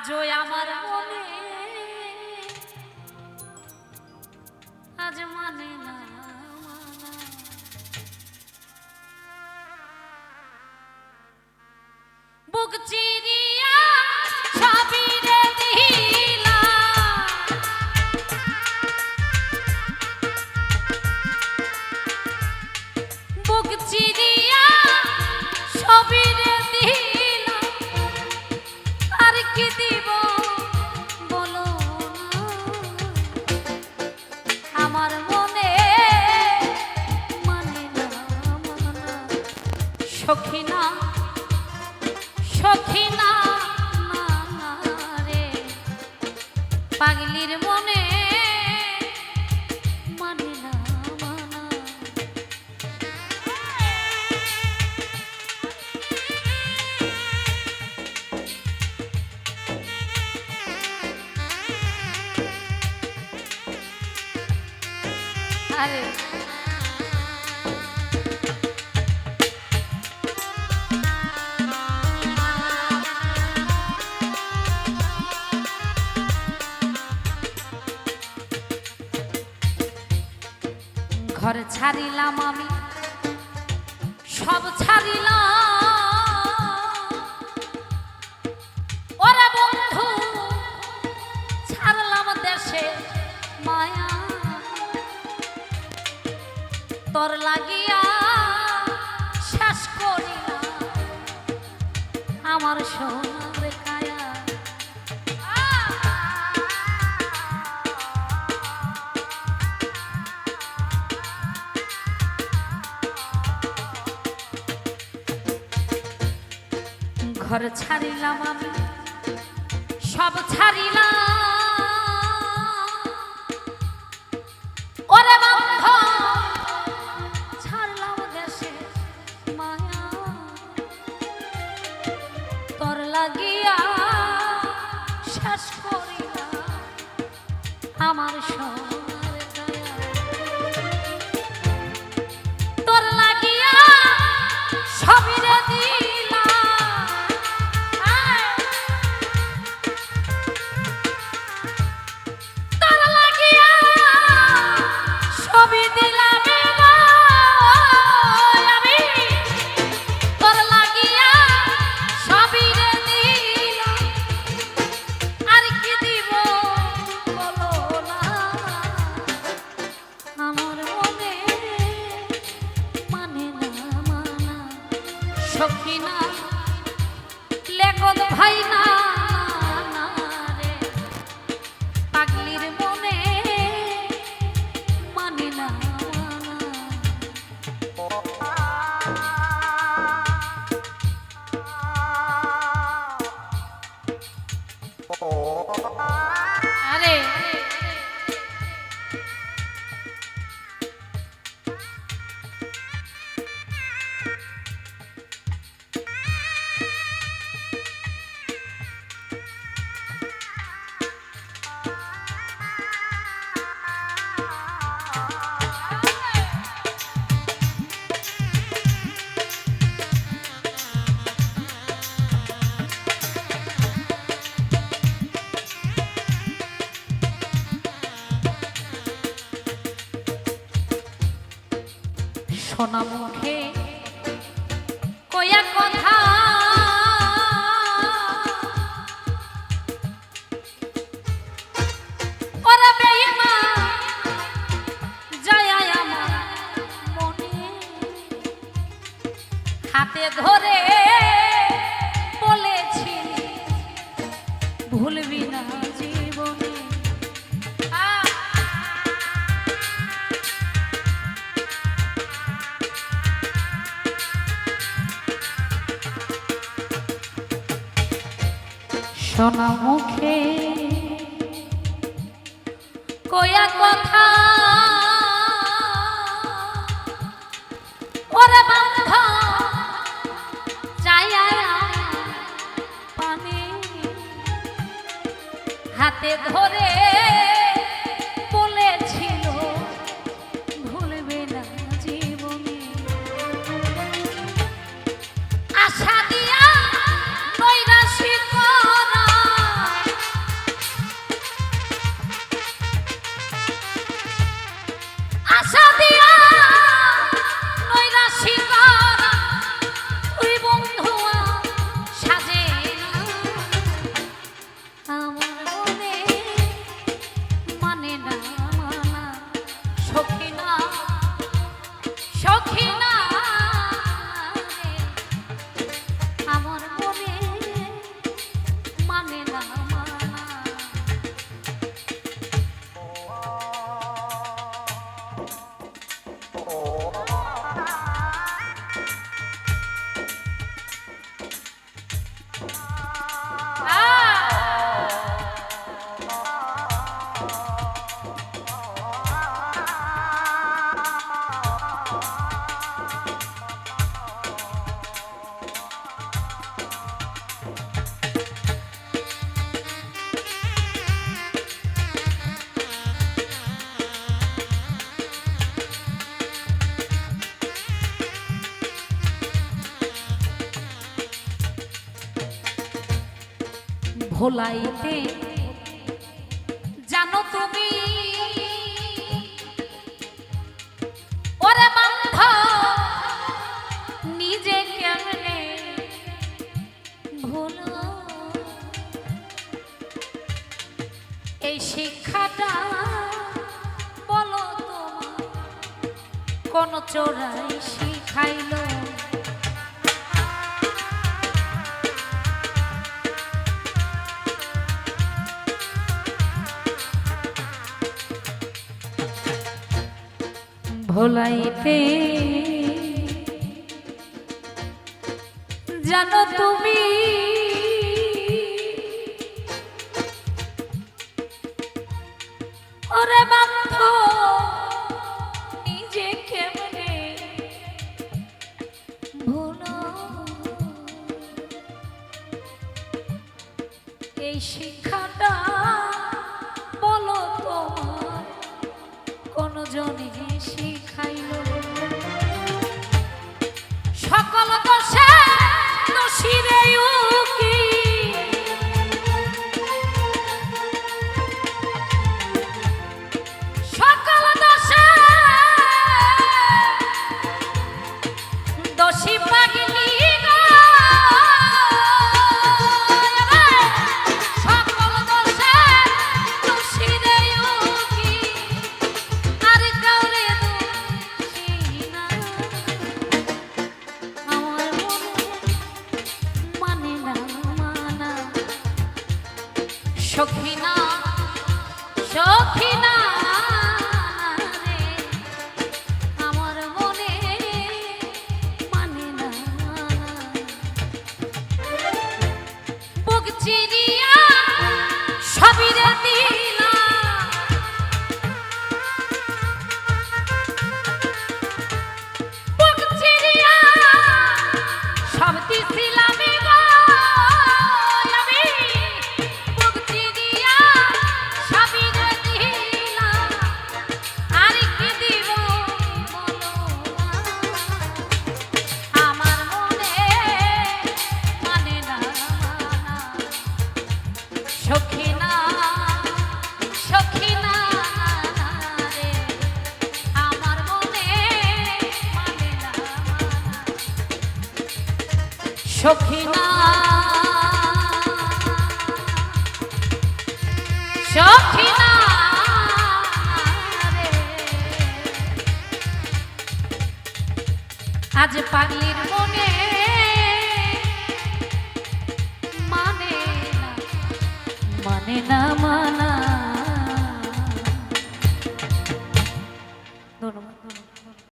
আজও আমার মনে আজ মানে না। বুক সখিনা মনে মানে না মানা সখী না সখী না না, না রে। পাগলির আরে ঘর ছাড়িলাম আমি আমার সোনার কায়া। ঘর ছাড়িলাম আমি সব ছাড়িলাম আমার সখী না লেখত ভাই না পাগলির মনে মানে না মানা সোনা মুখে কয়া কথা। ধরে সোনা মুখে। কয়া কথা ওরে বন্ধ চায়া পানি। হাতে ধরে ভোলাইতে। জানো তুমি, ওরে বান্ধ নিজে কেমনে ভোল? এই শিক্ষাটা বলো তোমার, কোন চোরাই শিখাইলো? ভোলাইতে। জানো তুমি ওরে বান্ধ নিজে কেমনে ভুল এই শিক্ষাটা বলো তোমার কোনো জনে সখিনা সখিনা আজ পাগলির মনে